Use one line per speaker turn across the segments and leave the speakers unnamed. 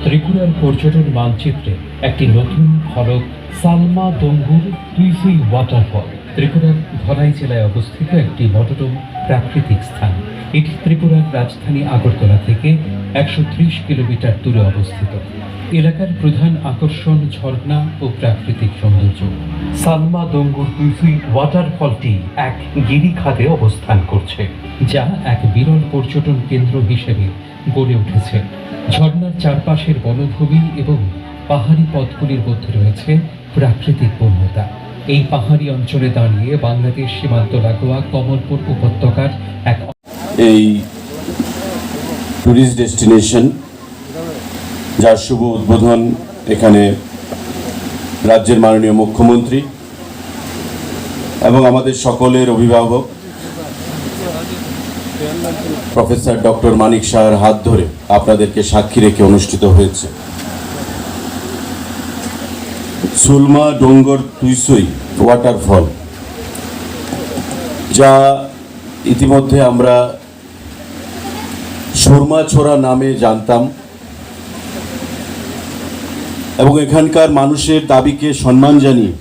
ত্রিপুরার পর্যটন মানচিত্রে একটি নতুন ফলক সালমা দঙ্গুর তুইসুই ওয়াটারফল ত্রিপুরার ধলাই জেলায় অবস্থিত একটি মনোরম প্রাকৃতিক স্থান। এটি ত্রিপুরার রাজধানী আগরতলা থেকে একশো ত্রিশ কিলোমিটার দূরে অবস্থিত। এলাকার প্রধান আকর্ষণ ঝর্ণা ও প্রাকৃতিক সৌন্দর্য। সালমা দঙ্গুর তুইসুই ওয়াটারফলটি এক গিরিখাতে অবস্থান করছে। যা এক বিরল পর্যটন কেন্দ্র হিসেবে গড়ে উঠেছে। ঝর্ণার চারপাশের বনভূমি এবং পাহাড়ি পথগুলির মধ্যে রয়েছে প্রাকৃতিক বন্যতা এই পাহাড়ি অঞ্চলে দাঁড়িয়ে বাংলাদেশ সীমান্ত লাগোয়া কমলপুর উপত্যকার এক
এই ট্যুরিস্ট ডেস্টিনেশন যার শুভ উদ্বোধন এখানে রাজ্যের মাননীয় মুখ্যমন্ত্রী এবং আমাদের সকলের অভিভাবক, প্রফেসর ডক্টর মানিক শাহর হাত ধরে আপনাদেরকে সাক্ষী রেখে অনুষ্ঠিত হয়েছে। সুলমা ডোঙ্গর তুইসই ওয়াটারফল যা ইতিমধ্যে আমরা সুরমা ছোড়া নামে জানতাম এবং এখানকার মানুষের দাবিকে সম্মান জানিয়ে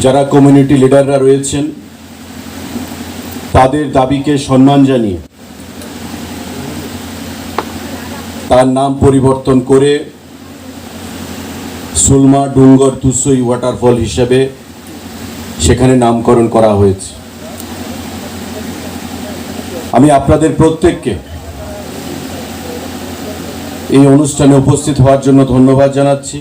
যারা কমিউনিটি লিডাররা রয়েছেন, তাদের দাবিকে সম্মান জানিয়ে তার নাম পরিবর্তন করে সুলমা ডুঙ্গর তুসই ওয়াটারফল হিসেবে সেখানে নামকরণ করা হয়েছে। আমি আপনাদের প্রত্যেককে এই অনুষ্ঠানে উপস্থিত হওয়ার জন্য ধন্যবাদ জানাচ্ছি।